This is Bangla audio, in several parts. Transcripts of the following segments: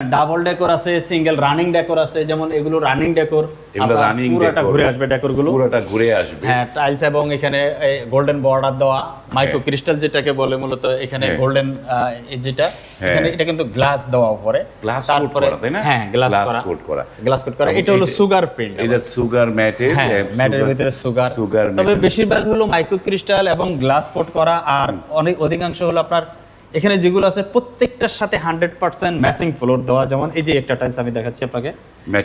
ডাবল ডেকোর আছে সিঙ্গেল রানিং ডেকোর আছে যেমন এগুলো রানিং ডেকোর। রানিং পুরোটা ঘুরে আসবে ডেকোরগুলো পুরোটা ঘুরে আসবে। হ্যাঁ টাইলস এবং এখানে গোল্ডেন বর্ডার দেওয়া মাইক্রো ক্রিস্টাল যেটাকে বলে মূলত এখানে হ্যাঁ। গোল্ডেন যেটা হ্যাঁ। এখানে এটা কিন্তু গ্লাস দেওয়া উপরে। গ্লাস তাই না? হ্যাঁ গ্লাস করা। কোট করা। গ্লাস কোট করা। এটা হলো সুগার প্রিন্ট এটা সুগার ম্যাটের হ্যাঁ ম্যাটের ভিতরে সুগার সুগার তবে বেশিরভাগ হলো মাইক্রো ক্রিস্টাল এবং গ্লাস কোট করা আর অনেক অধিকাংশ হলো আপনার এখানে যেগুলো আছে প্রত্যেকটার সাথে হান্ড্রেড পার্সেন্ট ম্যাচিং ফ্লোর দেওয়া। যেমন এই যে একটা টাইলস আমি দেখাচ্ছি আপনাকে।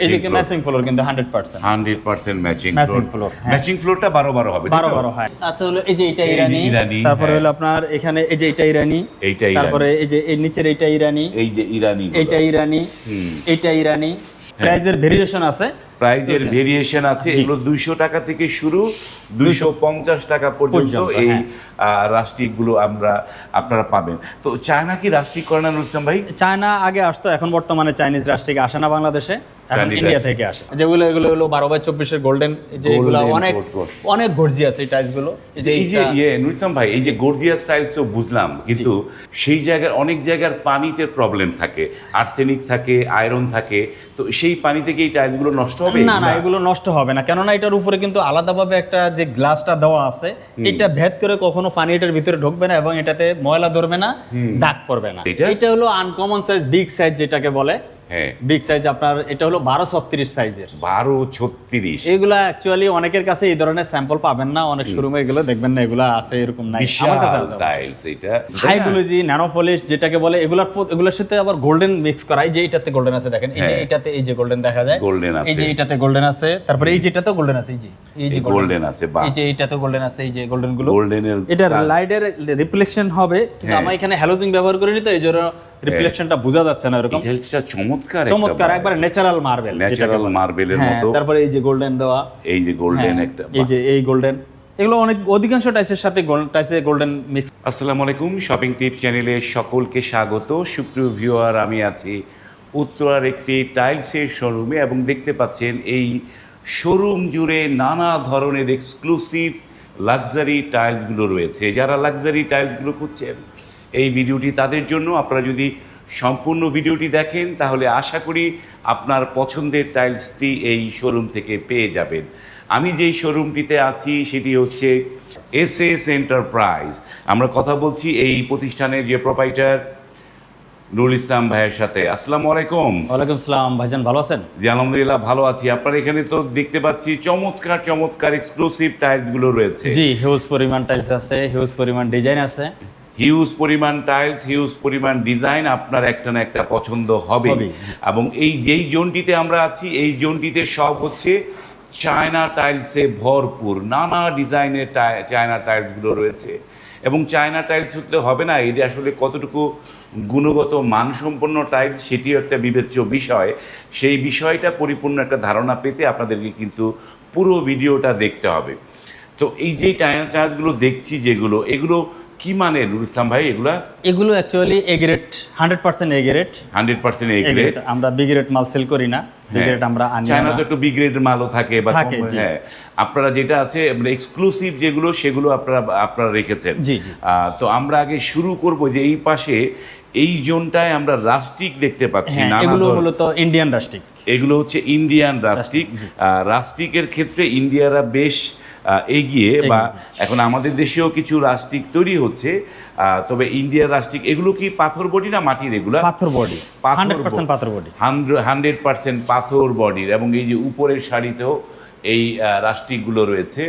এদিকে ম্যাচিং ফ্লোর কিন্তু hundred percent hundred percent matching floor, হ্যাঁ। ম্যাচিং ফ্লোরটা বারো বারো হবে বারো বারো হয়। আছে হলো এই যে এটা ইরানি। তারপরে হ্যাঁ। হলো আপনার এখানে এই যে এটা ইরানি। এইটা তারপরে এই যে এই নিচের এইটা ইরানি। এই যে ইরানি এইটা ইরানি। এইটা ইরানি। হ্যাঁ। প্রাইজের ভেরিয়েশন আছে। প্রাইজের ভেরিয়েশন আছে। এগুলো দুইশো টাকা থেকে শুরু। দুইশো পঞ্চাশ টাকা পর্যন্ত এই হ্যাঁ। রাষ্ট্রিকগুলো আমরা আপনারা পাবেন। তো চায়না কি রাষ্ট্রিক করে না ভাই? চায়না আগে আসতো এখন বর্তমানে চাইনিজ রাষ্ট্রিক আসে না বাংলাদেশে ইন্ডিয়া থেকে আসে। যেগুলো এগুলো হলো বারো বাই চব্বিশের গোল্ডেন যে অনেক। অনেক গর্জিয়াস এই টাইলসগুলো। এই যে ইয়ে ভাই এই যে গর্জিয়াস টাইলস তো বুঝলাম কিন্তু সেই জায়গার অনেক জায়গার পানিতে প্রবলেম থাকে আর্সেনিক থাকে আয়রন থাকে তো সেই পানি থেকে এই টাইলসগুলো নষ্ট হবে? না না। এগুলো নষ্ট হবে না কেননা এটার উপরে কিন্তু আলাদাভাবে একটা যে গ্লাসটা দেওয়া আছে এটা ভেদ করে কখনো পানি এটার ভিতরে ঢুকবে না এবং এটাতে ময়লা ধরবে না দাগ পড়বে না। এটা? এটা হলো আনকমন সাইজ বিগ সাইজ যেটাকে বলে। হ্যাঁ। বিগ সাইজ আপনার এটা হলো বারো ছত্রিশ সাইজের বারো ছত্রিশ। এগুলা অ্যাকচুয়ালি অনেকের কাছে এই ধরনের স্যাম্পল পাবেন না অনেক শোরুমে এগুলো দেখবেন না এগুলো আছে এরকম নাই। আমার কাছে টাইলস এটা। হাইগুলোজি ন্যানোপলিশ যেটাকে বলে এগুলার এগুলোর সাথে আবার গোল্ডেন মিক্স করা। এই যে এটাতে গোল্ডেন আছে দেখেন এই যে হ্যাঁ। এটাতে এই যে গোল্ডেন দেখা যায় আছে। এই যে এটাতে গোল্ডেন আছে তারপরে এই যেটাতে গোল্ডেন আছে এই যে এই যে golden আছে, এই যে এটাতে গোল্ডেন আছে এই যে গোল্ডেনগুলো। গোল্ডেনের এটা লাইটের রিফ্লেকশন হবে কিন্তু হ্যাঁ। আমরা এখানে হ্যালোজিং ব্যবহার করিনি তো এই জন্য রিফ্লেকশনটা বোঝা যাচ্ছে না এরকম। চমৎকার চমৎকার একবার ন্যাচারাল মার্বেল ন্যাচারাল মার্বেলের মতো। তারপরে এই যে গোল্ডেন দেওয়া। এই যে গোল্ডেন হ্যাঁ, একটা এই যে এই গোল্ডেন এগুলো অনেক অধিকাংশ টাইসের সাথে টাইসে গোল্ডেন মিক্স আসসালামু আলাইকুম শপিং টিপ চ্যানেলে সকলকে স্বাগত। সুপ্রিয় ভিউয়ার আমি আছি উত্তরার একটি টাইলসের শোরুমে এবং দেখতে পাচ্ছেন এই শোরুম জুড়ে নানা ধরনের এক্সক্লুসিভ লাক্সারি টাইলসগুলো রয়েছে। যারা লাক্সারি টাইলসগুলো খুঁজছেন এই ভিডিওটি তাদের জন্য। আপনারা যদি সম্পূর্ণ ভিডিওটি দেখেন তাহলে আশা করি আপনার পছন্দের টাইলসটি এই শোরুম থেকে পেয়ে যাবেন। আমি যেই শোরুমটিতে আছি সেটি হচ্ছে এস এস এন্টারপ্রাইজ। আমরা কথা বলছি এই প্রতিষ্ঠানের যে প্রোপাইটার নুরুল ইসলাম ভাইয়ের সাথে। আসসালামু আলাইকুম। ওয়ালাইকুম সালাম। ভাইজান ভালো আছেন? জি আলহামদুলিল্লাহ ভালো আছি। আপনার এখানে তো দেখতে পাচ্ছি চমৎকার চমৎকার এক্সক্লুসিভ টাইলসগুলো রয়েছে। জি হিউজ পরিমাণ টাইলস আছে হিউজ পরিমাণ ডিজাইন আছে। হিউজ পরিমাণ টাইলস হিউজ পরিমাণ ডিজাইন আপনার একটা না একটা পছন্দ হবে এবং এই যেই জোনটিতে আমরা আছি এই জোনটিতে সব হচ্ছে চায়না টাইলসে ভরপুর। নানা ডিজাইনের চায়না টাইলসগুলো রয়েছে। এবং চায়না টাইলস হতে হবে না এটা আসলে কতটুকু গুণগত মানসম্পন্ন টাইলস সেটিও একটা বিবেচ্য বিষয়। সেই বিষয়টা পরিপূর্ণ একটা ধারণা পেতে আপনাদেরকে কিন্তু পুরো ভিডিওটা দেখতে হবে। তো এই যে টাইলসগুলো দেখছি যেগুলো এগুলো কি মানে নুর ইসলাম ভাই এগুলা? এগুলো actually A grade hundred percent A grade hundred percent A grade আমরা বি গ্রেড মাল সেল করি না। বি গ্রেড আমরা আনি চায়না না। তো একটু বি গ্রেডের মালও থাকে বা থাকে, হ্যাঁ। আপনারা যেটা আছে মানে এক্সক্লুসিভ যেগুলো সেগুলো আপনারা আপনারা রেখেছেন। জি, জি। তো আমরা আগে শুরু করব যে এই পাশে এই জোনটায় আমরা রাস্টিক দেখতে পাচ্ছি হ্যাঁ নানা এগুলো মূলত ইন্ডিয়ান রাস্টিক এগুলো হচ্ছে ইন্ডিয়ান রাস্টিক রাস্টিকের ক্ষেত্রে ইন্ডিয়ারা বেশ এগিয়ে বা এখন আমাদের দেশেও কিছু রাস্টিক তৈরি হচ্ছে। তবে ইন্ডিয়ার রাস্টিক এগুলো কি পাথর বডি না মাটির এগুলো? পাথর বডি। পাথর হান্ড্রেড পার্সেন্ট। পাথর বডি। হান্ড্রেড পার্সেন্ট পাথর বডির এবং এই যে উপরের শাড়িতেও এই রাস্টিকগুলো রয়েছে।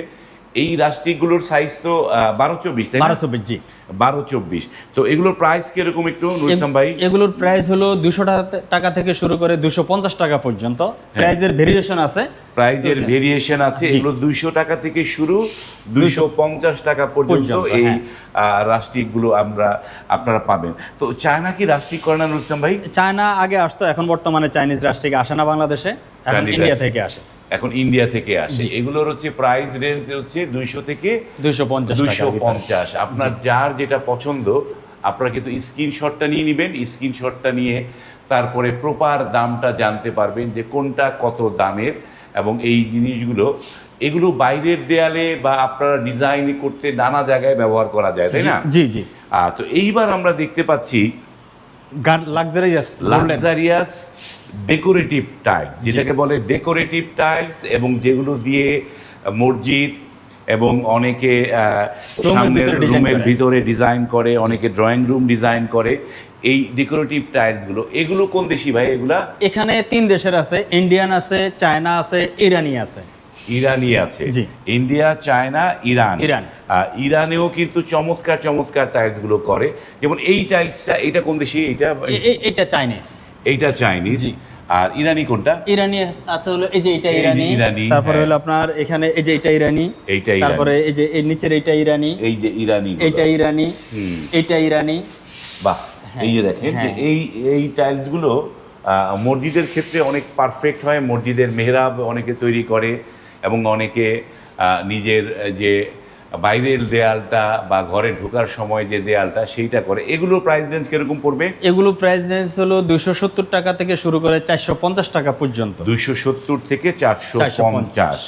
এই রাস্টিকগুলোর সাইজ তো বারো চব্বিশ বারো চব্বিশ জি। বারো চব্বিশ। তো এগুলোর প্রাইস কীরকম একটু নুরসাম ভাই? এগুলোর প্রাইস হলো দুশো টাকা থেকে শুরু করে দুশো পঞ্চাশ টাকা পর্যন্ত। হ্যাঁ। প্রাইজের ভেরিয়েশন আছে। প্রাইজের ভেরিয়েশন আছে। এগুলো দুইশো টাকা থেকে শুরু দুইশো পঞ্চাশ টাকা পর্যন্ত এই হ্যাঁ। রাস্টিকগুলো আমরা আপনারা পাবেন। তো চায়না কি রাষ্ট্রিক করে না নুরসাম ভাই? চায়না আগে আসতো এখন বর্তমানে চাইনিজ রাষ্ট্রিক আসে না বাংলাদেশে এখন ইন্ডিয়া থেকে আসে। এখন ইন্ডিয়া থেকে আসে। এগুলোর হচ্ছে প্রাইস রেঞ্জ হচ্ছে দুইশো থেকে দুইশো পঞ্চাশ দুইশো পঞ্চাশ। আপনার যার যেটা পছন্দ আপনারা কিন্তু স্ক্রিনশটটা নিয়ে নেবেন। স্ক্রিনশটটা নিয়ে তারপরে প্রপার দামটা জানতে পারবেন যে কোনটা কত দামের এবং এই জিনিসগুলো। এগুলো বাইরের দেয়ালে বা আপনারা ডিজাইন করতে নানা জায়গায় ব্যবহার করা যায় তাই না? জি জি। তো এইবার আমরা দেখতে পাচ্ছি লাক্সারিয়াস লাক্সারিয়াস ডেকোরেটিভ টাইলস যেটাকে বলে ডেকোরেটিভ টাইলস এবং যেগুলো দিয়ে মসজিদ এবং অনেকে আহ, সামনের ভিতরে রুমের ভিতরে ডিজাইন করে অনেকে ড্রয়িং রুম ডিজাইন করে। এই ডেকোরেটিভ টাইলসগুলো এগুলো কোন দেশি ভাই? এগুলা এখানে তিন দেশের আছে ইন্ডিয়ান আছে চায়না আছে ইরানি আছে। ইরানি আছে। India China Iran. ইরান। ইরানেও কিন্তু চমৎকার চমৎকার টাইলসগুলো করে। যেমন এই টাইলসটা এটা কোন দেশি? এটা এটা চাইনিজ এইটা চাইনিজ আর ইরানি কোনটা? ইরানি আছে হলো এই যে এটা ইরানি। ইরানি, তারপরে হ্যাঁ। হলো আপনার এখানে এই যে এটা ইরানি। এইটা ইরানি। তারপরে এই যে এর নিচের এটা ইরানি। এই যে ইরানি এটা ইরানি। এটা ইরানি। বাহ এই যে দেখেন যে হ্যাঁ। এই এই টাইলসগুলো আহ, মসজিদের ক্ষেত্রে অনেক পারফেক্ট হয়। মসজিদের মেহরাব অনেকে তৈরি করে। এবং অনেকে নিজের যে বাইরের দেয়ালটা বা ঘরে ঢোকার সময় যে দেয়ালটা সেইটা করে। এগুলো প্রাইস রেঞ্জ কীরকম পড়বে? এগুলো প্রাইস রেঞ্জ হলো দুইশো সত্তর টাকা থেকে শুরু করে চারশো পঞ্চাশ টাকা পর্যন্ত। দুইশো সত্তর থেকে চারশো পঞ্চাশ।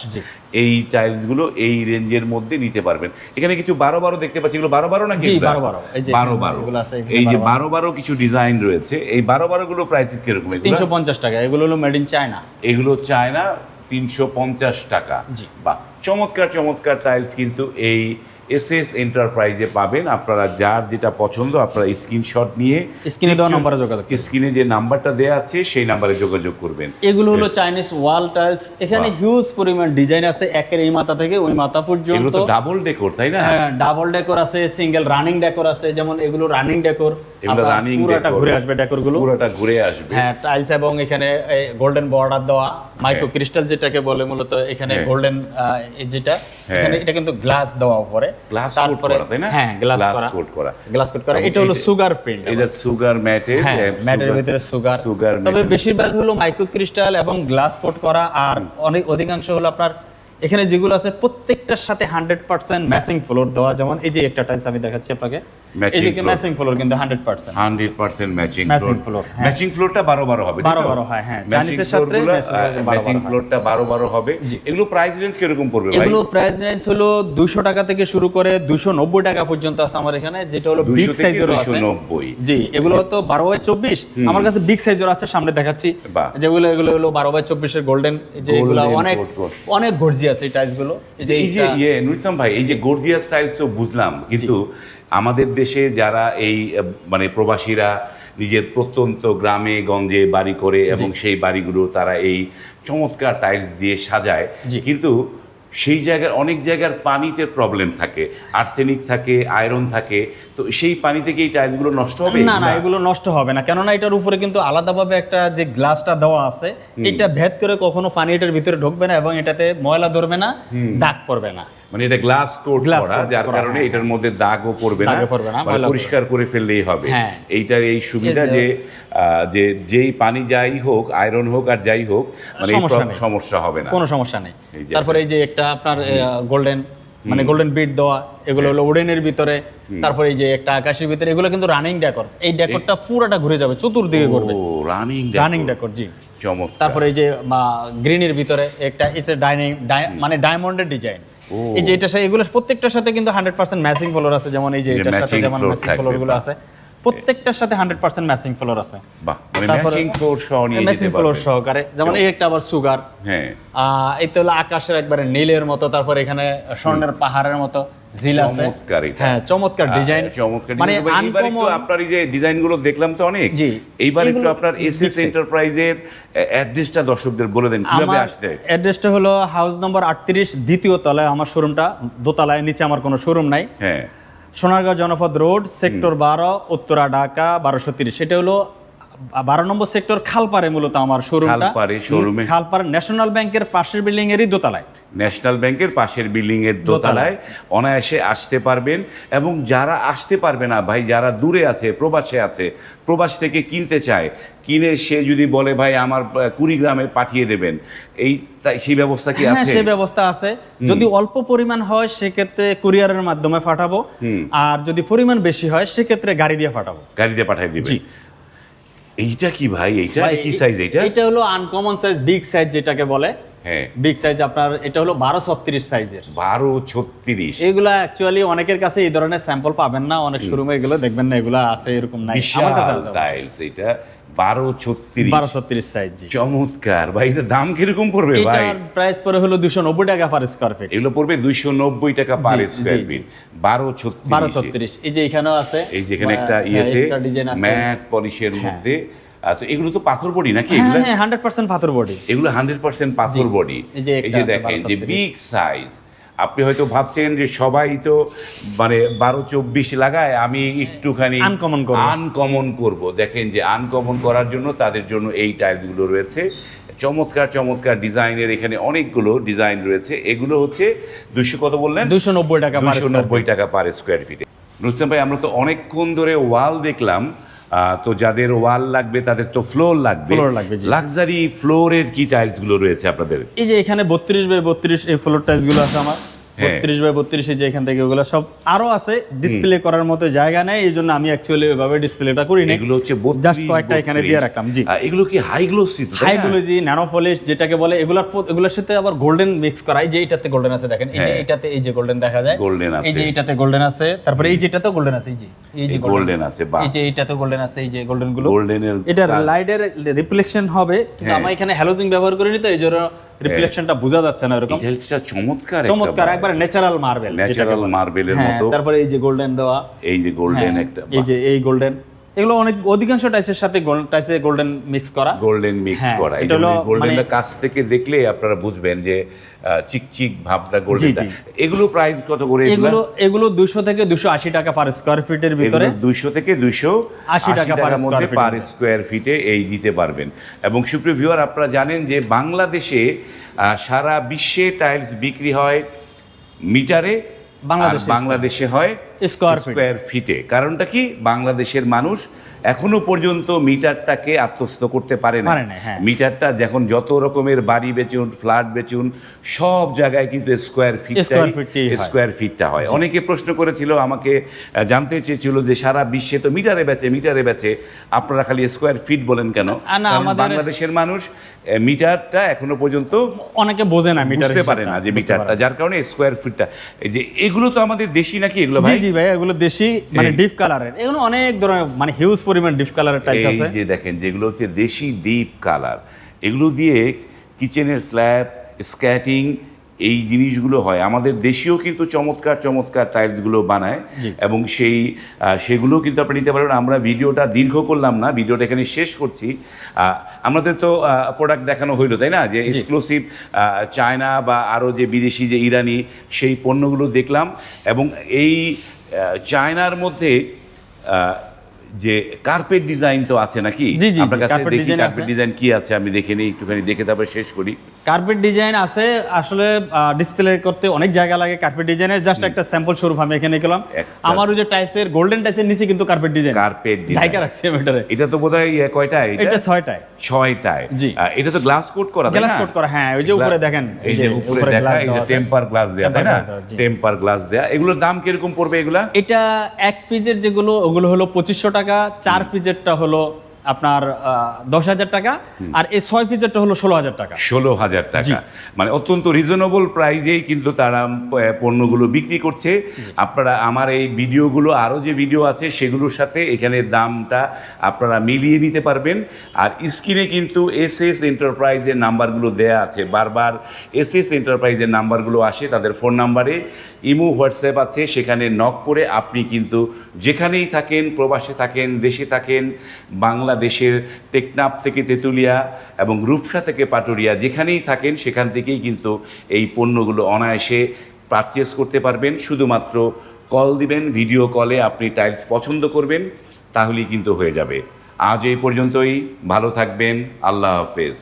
এই টাইলসগুলো এই রেঞ্জের মধ্যে নিতে পারবেন। এখানে কিছু বারো বারো দেখতে পাচ্ছি। এগুলো বারো বারো নাকি জি, এগুলা? 12 12 এই যে বারো বারো। আছে, এখানে এই যে 12 বারো। বারো কিছু ডিজাইন রয়েছে। এই বারো বারো গুলো প্রাইস কীরকম তিনশো পঞ্চাশ টাকা। এগুলো হলো মেড ইন চায়না এগুলো চায়না তিনশো পঞ্চাশ টাকা। বা চমৎকার চমৎকার টাইলস কিন্তু এই এস এস এন্টারপ্রাইজে পাবেন। আপনারা যার যেটা পছন্দ আপনারা স্ক্রিনশট নিয়ে স্ক্রিনে দেওয়া নাম্বারে যোগাযোগ স্ক্রিনে যে নাম্বারটা দেওয়া আছে সেই নাম্বারে যোগাযোগ করবেন। এগুলো হলো চাইনিজ ওয়াল টাইলস এখানে হিউজ পরিমাণ ডিজাইন আছে একের এই মাথা থেকে ওই মাথা এগুলো পর্যন্ত তো ডাবল ডেকোর তাই না? হ্যাঁ ডাবল ডেকোর আছে সিঙ্গেল রানিং ডেকোর আছে যেমন এগুলো রানিং ডেকোর এগুলো রানিং পুরোটা ঘুরে আসবে ডেকোরগুলো পুরোটা ঘুরে আসবে। হ্যাঁ টাইলস এবং এখানে গোল্ডেন বর্ডার দেওয়া মাইক্রো ক্রিস্টাল যেটাকে বলে মূলত এখানে হ্যাঁ। গোল্ডেন যেটা হ্যাঁ। এখানে এটা কিন্তু গ্লাস দেওয়া উপরে। গ্লাস কোট তাই না? হ্যাঁ গ্লাস করা। কোট করা। গ্লাস কোট করা। এটা হলো সুগার প্রিন্ট এটা সুগার ম্যাটের ভিতরে সুগার সুগার তবে বেশিরভাগ হলো মাইক্রো ক্রিস্টাল এবং গ্লাস কোট করা আর অনেক অধিকাংশ হলো আপনার এখানে যেগুলো আছে প্রত্যেকটার সাথে হান্ড্রেড পার্সেন্ট ম্যাচিং ফ্লোর দেওয়া। যেমন এই যে একটা টাইলস আমি দেখাচ্ছি আপনাকে। এদিকে ম্যাচিং ফ্লোর কিন্তু hundred percent hundred percent matching floor, হ্যাঁ। ম্যাচিং ফ্লোরটা বারো বারো হবে বারো বারো হয়, হ্যাঁ। চাইনিজের সাথে ম্যাচিং ফ্লোরটা বারো বারো হবে। এগুলো প্রাইস রেঞ্জ কীরকম পড়বে এগুলো প্রাইস রেঞ্জ হলো দুইশো টাকা থেকে শুরু করে দুইশো নব্বই টাকা পর্যন্ত আছে আমার এখানে যেটা হলো বিগ আছে। নব্বই। জি এগুলো তো বারো বাই চব্বিশ। আমার কাছে বিগ সাইজের আছে সামনে দেখাচ্ছি। যেগুলো এগুলো হলো বারো বাই চব্বিশের গোল্ডেন যে এগুলো Golden অনেক। অনেক গর্জিয়াস এই এই যে এই যে এইটা- ইয়ে নুইসাম ভাই এই যে গর্জিয়াস টাইলস তো বুঝলাম কিন্তু আমাদের দেশে যারা এই মানে প্রবাসীরা নিজের প্রত্যন্ত গ্রামে গঞ্জে বাড়ি করে এবং সেই বাড়িগুলো তারা এই চমৎকার টাইলস দিয়ে সাজায় কিন্তু সেই জায়গার অনেক জায়গার পানিতে প্রবলেম থাকে আর্সেনিক থাকে আয়রন থাকে তো সেই পানি থেকে এই টাইলসগুলো নষ্ট হবে? না না এগুলো নষ্ট হবে না। কেননা এটার উপরে কিন্তু আলাদাভাবে একটা যে গ্লাসটা দেওয়া আছে এটা ভেদ করে কখনো পানি এটার ভিতরে ঢুকবে না এবং এটাতে ময়লা ধরবে না দাগ পড়বে না। মানে এটা গ্লাস কোট করা যার কারণে হ্যাঁ, এটার মধ্যে দাগও পড়বে না পরিষ্কার করে ফেললেই হবে। হ্যাঁ। এইটার এই সুবিধা যে- যে যেই পানি যাই হোক আয়রন হোক আর যাই হোক মানে সমস্যা হবে না। কোনো সমস্যা নেই। তারপরে এই যে একটা আপনার গোল্ডেন মানে গোল্ডেন বিট দেওয়া এগুলো হলো উডেনের ভিতরে তারপরে এই যে একটা আকাশের ভিতরে এগুলো কিন্তু রানিং ডেকর এই ডেকরটা পুরোটা ঘুরে যাবে চতুর্দিকে করবে ও রানিং রানিং ডেকর জি। চমৎকার। তারপরে এই যে গ্রিনের ভিতরে একটা ইটস ডাইনিং মানে ডায়মন্ডের ডিজাইন। এই যে এটা এগুলো প্রত্যেকটার সাথে কিন্তু হান্ড্রেড পার্সেন্ট ম্যাচিং ফ্লোর আছে যেমন এই যে এটার সাথে যেমন ম্যাচিং থাকবে, ফ্লোরগুলো আছে প্রত্যেকটার সাথে হান্ড্রেড পার্সেন্ট ম্যাচিং ফ্লোর আছে। বাহ মানে ম্যাচিং ফ্লোর ম্যাচিং সহকারে যেমন এই একটা আবার সুগার হ্যাঁ। এই তো হলো আকাশের একবারে নীলের মতো তারপর এখানে স্বর্ণের পাহাড়ের মতো। ঝিল আছে। চমৎকার হ্যাঁ চমৎকার ডিজাইন চমৎকার। মানে আনকমন আপনার এই যে ডিজাইনগুলো দেখলাম তো অনেক জি। এইবার একটু আপনার এস big এস size। এন্টারপ্রাইজের অ্যাড্রেসটা দর্শকদের বলে দেন কীভাবে আসতে? অ্যাড্রেসটা হলো হাউস নম্বর আটত্রিশ দ্বিতীয় তলায় আমার শোরুমটা দোতলায় নিচে আমার কোনো শোরুম নাই। হ্যাঁ। সোনারগাঁও জনপদ রোড সেক্টর বারো উত্তরা ঢাকা বারোশো তিরিশ। সেটা হলো বারো নম্বর সেক্টর খালপাড়ে মূলত আমার শোরুমটা খালপাড়ে showroom এ। খালপাড় ন্যাশনাল ব্যাংকের পাশের বিল্ডিং এরই দোতলায়। ন্যাশনাল ব্যাংকের পাশের বিল্ডিং এর দোতলায় অনায়াসে আসতে পারবেন এবং যারা আসতে পারবে না ভাই যারা দূরে আছে প্রবাসে আছে প্রবাস থেকে কিনতে চায় কিনে সে যদি বলে ভাই আমার কুড়িগ্রামে পাঠিয়ে দেবেন। এই সেই ব্যবস্থা কি হ্যাঁ আছে? সে ব্যবস্থা আছে। যদি অল্প পরিমাণ হয় সেক্ষেত্রে কুরিয়ারের মাধ্যমে পাঠাবো। আর যদি পরিমাণ বেশি হয় সেক্ষেত্রে গাড়ি দিয়ে পাঠাবো। গাড়ি দিয়ে পাঠিয়ে দিবেন। এইটা কি ভাই? এইটা কি সাইজ এইটা? এটা হলো আনকমন সাইজ বিগ সাইজ যেটাকে বলে। হ্যাঁ। বিগ সাইজ আপনার এটা হলো বারো ছত্রিশ সাইজের বারো ছত্রিশ। এগুলা অ্যাকচুয়ালি অনেকের কাছে এই ধরনের স্যাম্পল পাবেন না। অনেক শোরুমে এগুলো দেখবেন না এগুলো আছে এরকম নাই। আমার কাছে টাইলস এটা বারো ছত্রিশ। বারো ছত্রিশ সাইজ চমৎকার। ভাই এটা দাম কীরকম পড়বে ভাই? প্রাইস পরে হলো দুশো নব্বই টাকা পার স্কোয়ার ফিট এগুলো পড়বে দুইশো নব্বই টাকা পার স্কোয়ার ফিট বারো ছত্রিশ। বারো ছত্রিশ। এই যে এখানেও আছে। এই যে এখানে একটা হ্যাঁ, ইয়েতে ম্যাট পলিশের মধ্যে। আহ, তো এগুলো তো পাথর বডি নাকি? হ্যাঁ এগুলো? হ্যাঁ হান্ড্রেড পার্সেন্ট পাথর বডি। এগুলো হান্ড্রেড পার্সেন্ট পাথর বডি। এই যে দেখেন যে বিগ সাইজ আপনি হয়তো ভাবছেন যে সবাই তো মানে বারো চব্বিশ লাগায় আমি একটুখানি করব। আনকমন করব। দেখেন যে আনকমন করার জন্য তাদের জন্য এই টাইলসগুলো রয়েছে। চমৎকার চমৎকার ডিজাইনের এখানে অনেকগুলো ডিজাইন রয়েছে। এগুলো হচ্ছে দুশো কত বললেন? দুশো নব্বই টাকা দুশো নব্বই টাকা পার স্কোয়ার ফিটে রুস্তাম ভাই আমরা তো অনেকক্ষণ ধরে ওয়াল দেখলাম। তো যাদের ওয়াল লাগবে তাদের তো ফ্লোর লাগবে ফ্লোর লাগবে, জি। লাক্সারি ফ্লোরের কি টাইলসগুলো রয়েছে আপনাদের এই যে এখানে বত্রিশ বাই বত্রিশ এই ফ্লোর টাইলসগুলো আছে আমার। বত্রিশ বাই বত্রিশ যে এখান থেকে ওগুলো সব আরও আছে ডিসপ্লে করার মতো জায়গা নেই এই জন্য আমি অ্যাকচুয়ালি ওইভাবে ডিসপ্লেটা করি না এগুলো হচ্ছে জাস্ট কয়েকটা এখানে দিয়ে রাখলাম জি। এগুলো কি হাই গ্লোসি হাইগুলোজি ন্যানোফলিশ যেটাকে বলে এগুলার এগুলোর সাথে আবার গোল্ডেন মিক্স করা এই যে এটাতে গোল্ডেন আছে দেখেন এই যে হ্যাঁ। এটাতে এই যে গোল্ডেন দেখা যায় গোল্ডেন আছে। এই যে এটাতে গোল্ডেন আছে তারপরে এই যেটাতেও গোল্ডেন আছে এই যে এই যে গোল্ডেন আছে এই যে এটাতেও গোল্ডেন আছে এই যে গোল্ডেনগুলো। গোল্ডেনের এটার লাইটের রিফ্লেকশন হবে কিন্তু হ্যাঁ। আমরা এখানে হ্যালোজিন ব্যবহার করিনি তো এই জন্য রিফ্লেকশনটা বোঝা যাচ্ছে না এরকম। টাইলসটা চমৎকার চমৎকার একবার ন্যাচারাল মার্বেল ন্যাচারাল মার্বেলের মতো। তারপরে এই যে গোল্ডেন দেওয়া। এই যে গোল্ডেন হ্যাঁ, একটা এই যে এই গোল্ডেন এগুলো অনেক অধিকাংশ টাইসের সাথে টাইসে গোল্ডেন মিক্স করা। গোল্ডেন মিক্স হ্যাঁ, করা। এটা হলো গোল্ডেনটা মানে- কাছ থেকে দেখলে আপনারা বুঝবেন যে চিকচিক ভাবটা গোল্ডেন এগুলো প্রাইস কত করে এগুলো? এগুলো দুশো থেকে দুশো আশি টাকা পার স্কোয়ার ফিটের ভিতরে। দুইশো থেকে দুইশো 80 টাকা পার মধ্যে পার। স্কোয়ার ফিটে এই দিতে পারবেন। এবং সুপ্রিয় ভিউয়ার আপনারা জানেন যে বাংলাদেশে সারা বিশ্বে টাইলস বিক্রি হয় মিটারে। বাংলাদেশে বাংলাদেশে হয় স্কোয়ার ফিটে কারণটা কি? বাংলাদেশের মানুষ এখনও পর্যন্ত মিটারটাকে আত্মস্থ করতে পারে না। হ্যাঁ। মিটারটা যখন যত রকমের বাড়ি বেচুন ফ্ল্যাট বেচুন সব জায়গায় কিন্তু স্কোয়ার ফিট। স্কোয়ার ফিটটা হয়। অনেকে প্রশ্ন করেছিল আমাকে জানতে চেয়েছিল যে সারা বিশ্বে তো মিটারে বেচে মিটারে বেচে। আপনারা খালি স্কোয়ার ফিট বলেন কেন? না, আমাদের- বাংলাদেশের মানুষ মিটারটা এখনও পর্যন্ত অনেকে বোঝে না মিটার বুঝতে পারে না যে মিটারটা যার কারণে স্কোয়ার ফিটটা এই যে এগুলো তো আমাদের দেশি নাকি এগুলো ভাই? জি ভাই এগুলো দেশি মানে ডিপ কালারের। এগুলো অনেক ধরনের মানে হিউজ পরিমাণ ডিপ কালারের টাইলস এই আছে। যে দেখেন যেগুলো হচ্ছে দেশি ডিপ কালার এগুলো দিয়ে কিচেনের স্ল্যাব স্ক্যাটিং এই জিনিসগুলো হয়। আমাদের দেশীয় কিন্তু চমৎকার চমৎকার টাইলসগুলো বানায় এবং সেই সেগুলো কিন্তু আপনি নিতে পারবেন। আমরা ভিডিওটা দীর্ঘ করলাম না ভিডিওটা এখানে শেষ করছি। আমাদের তো প্রোডাক্ট দেখানো হইল তাই না? যে এক্সক্লুসিভ চায়না বা আরও যে বিদেশি যে ইরানি সেই পণ্যগুলো দেখলাম এবং এই চায়নার মধ্যে যে কার্পেট ডিজাইন তো আছে নাকি? আপনার কাছে দেখি কার্পেট ডিজাইন কি আছে? আমি দেখে নিই একটুখানি দেখে তারপরে শেষ করি। কার্পেট ডিজাইন আছে আসলে ডিসপ্লে করতে অনেক জায়গা লাগে কার্পেট ডিজাইনের জাস্ট একটা স্যাম্পল স্বরূপ আমি এখানে গেলাম। আমার ওই যে টাইসের গোল্ডেন টাইসের নিচে কিন্তু কার্পেট ডিজাইন কার্পেট ডিজাইন ঢাকা রাখছি আমি এটারে। এটা তো বোধহয় ইয়ে কয়টায়? এটা ছয়টায়। ছয়টায়। জি। এটা তো গ্লাস কোট করা গ্লাস কোট করা হ্যাঁ ওই যে উপরে দেখেন এই যে উপরে দেখা এই যে টেম্পার গ্লাস দেয়া তাই না? টেম্পার গ্লাস দেয়া। এগুলোর দাম কীরকম পড়বে এগুলা? এটা এক পিজের যেগুলো ওগুলো হলো পঁচিশশো টাকা চার পিজেরটা হলো আপনার দশ হাজার টাকা আর এই ছয় পিজেরটা হলো ষোলো হাজার টাকা। ষোলো হাজার টাকা। মানে অত্যন্ত রিজনেবল প্রাইজেই কিন্তু তারা পণ্যগুলো বিক্রি করছে। আপনারা আমার এই ভিডিওগুলো আরও যে ভিডিও আছে সেগুলোর সাথে এখানে দামটা আপনারা মিলিয়ে নিতে পারবেন। আর স্ক্রিনে কিন্তু এস এস এন্টারপ্রাইজের নাম্বারগুলো দেয়া আছে। বারবার এস এস এন্টারপ্রাইজের নাম্বারগুলো আসে তাদের ফোন নাম্বারে। ইমো হোয়াটসঅ্যাপ আছে সেখানে নক করে আপনি কিন্তু যেখানেই থাকেন প্রবাসে থাকেন দেশে থাকেন বাংলাদেশের টেকনাপ থেকে তেঁতুলিয়া এবং রূপসা থেকে পাটুরিয়া যেখানেই থাকেন, সেখান থেকেই কিন্তু এই পণ্যগুলো অনায়াসে পারচেস করতে পারবেন। শুধুমাত্র কল দিবেন ভিডিও কলে আপনি টাইলস পছন্দ করবেন, তাহলেই কিন্তু হয়ে যাবে। আজ এই পর্যন্তই। ভালো থাকবেন। আল্লাহ হাফেজ।